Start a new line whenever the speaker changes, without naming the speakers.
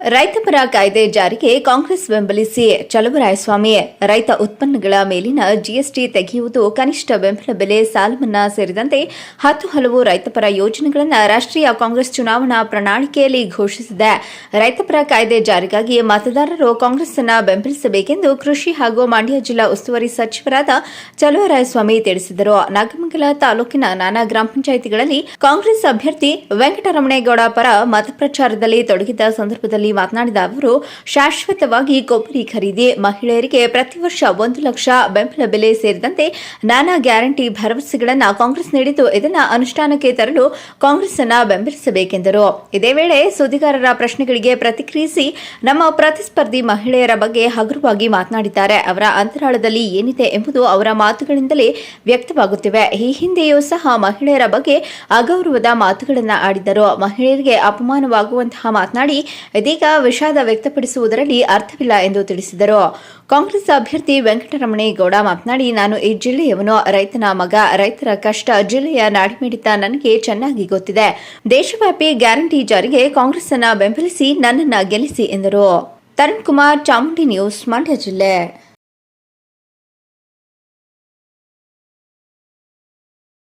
ರೈತಪರ ಕಾಯ್ದೆ ಜಾರಿಗೆ ಕಾಂಗ್ರೆಸ್ ಬೆಂಬಲಿಸಿ ಚಲುವರಾಯಸ್ವಾಮಿ ರೈತ ಉತ್ಪನ್ನಗಳ ಮೇಲಿನ ಜಿಎಸ್ಟಿ ತೆಗೆಯುವುದು ಕನಿಷ್ಠ ಬೆಂಬಲ ಬೆಲೆ, ಸಾಲಮನ್ನಾ ಸೇರಿದಂತೆ ಹತ್ತು ಹಲವು ರೈತಪರ ಯೋಜನೆಗಳನ್ನು ರಾಷ್ಟ್ರೀಯ ಕಾಂಗ್ರೆಸ್ ಚುನಾವಣಾ ಪ್ರಣಾಳಿಕೆಯಲ್ಲಿ ಘೋಷಿಸಿದೆ. ರೈತಪರ ಕಾಯ್ದೆ ಜಾರಿಗಾಗಿ ಮತದಾರರು ಕಾಂಗ್ರೆಸ್ ಅನ್ನು ಬೆಂಬಲಿಸಬೇಕೆಂದು ಕೃಷಿ ಹಾಗೂ ಮಂಡ್ಯ ಜಿಲ್ಲಾ ಉಸ್ತುವಾರಿ ಸಚಿವರಾದ ಚಲುವರಾಯಸ್ವಾಮಿ ತಿಳಿಸಿದರು. ನಾಗಮಂಗಲ ತಾಲೂಕಿನ ನಾನಾ ಗ್ರಾಮ ಪಂಚಾಯಿತಿಗಳಲ್ಲಿ ಕಾಂಗ್ರೆಸ್ ಅಭ್ಯರ್ಥಿ ವೆಂಕಟರಮಣೇಗೌಡ ಪರ ಮತಪ್ರಚಾರದಲ್ಲಿ ತೊಡಗಿದ್ದ ಸಂದರ್ಭದಲ್ಲಿ ಮಾತನಾಡಿದ ಅವರು, ಶಾಶ್ವತವಾಗಿ ಕೊಬ್ಬರಿ ಖರೀದಿ ಮಹಿಳೆಯರಿಗೆ ಪ್ರತಿ ವರ್ಷ ಒಂದು ಲಕ್ಷ ಬೆಂಬಲ ಬೆಲೆ ಸೇರಿದಂತೆ ನಾನಾ ಗ್ಯಾರಂಟಿ ಭರವಸೆಗಳನ್ನು ಕಾಂಗ್ರೆಸ್ ನೀಡಿದ್ದು ಇದನ್ನು ಅನುಷ್ಠಾನಕ್ಕೆ ತರಲು ಕಾಂಗ್ರೆಸ್ ಅನ್ನು ಬೆಂಬಲಿಸಬೇಕೆಂದರು. ಇದೇ ವೇಳೆ ಸುದ್ದಿಗಾರರ ಪ್ರಶ್ನೆಗಳಿಗೆ ಪ್ರತಿಕ್ರಿಯಿಸಿ ನಮ್ಮ ಪ್ರತಿಸ್ಪರ್ಧಿ ಮಹಿಳೆಯರ ಬಗ್ಗೆ ಹಗುರವಾಗಿ ಮಾತನಾಡಿದ್ದಾರೆ. ಅವರ ಅಂತರಾಳದಲ್ಲಿ ಏನಿದೆ ಎಂಬುದು ಅವರ ಮಾತುಗಳಿಂದಲೇ ವ್ಯಕ್ತವಾಗುತ್ತಿವೆ. ಈ ಹಿಂದೆಯೂ ಸಹ ಮಹಿಳೆಯರ ಬಗ್ಗೆ ಅಗೌರವದ ಮಾತುಗಳನ್ನು ಆಡಿದ್ದರು. ಮಹಿಳೆಯರಿಗೆ ಅಪಮಾನವಾಗುವಂತಹ ಮಾತನಾಡಿ ಇದೀಗ ವಿಷಾದ ವ್ಯಕ್ತಪಡಿಸುವುದರಲ್ಲಿ ಅರ್ಥವಿಲ್ಲ ಎಂದು ತಿಳಿಸಿದರು. ಕಾಂಗ್ರೆಸ್ ಅಭ್ಯರ್ಥಿ ವೆಂಕಟರಮಣೇಗೌಡ ಮಾತನಾಡಿ, ನಾನು ಈ ಜಿಲ್ಲೆಯವನು, ರೈತನ ಮಗ, ರೈತರ ಕಷ್ಟ, ಜಿಲ್ಲೆಯ ನಾಡಿಮಿಡಿತ ನನಗೆ ಚೆನ್ನಾಗಿ ಗೊತ್ತಿದೆ. ದೇಶವ್ಯಾಪಿ ಗ್ಯಾರಂಟಿ ಜಾರಿಗೆ ಕಾಂಗ್ರೆಸ್ ಅನ್ನ ಬೆಂಬಲಿಸಿ ನನ್ನನ್ನ ಗೆಲ್ಲಿಸಿ ಎಂದರು. ತರುಣ್ ಕುಮಾರ್, ಚಾಮುಂಡಿ ನ್ಯೂಸ್, ಮಂಡ್ಯ ಜಿಲ್ಲೆ.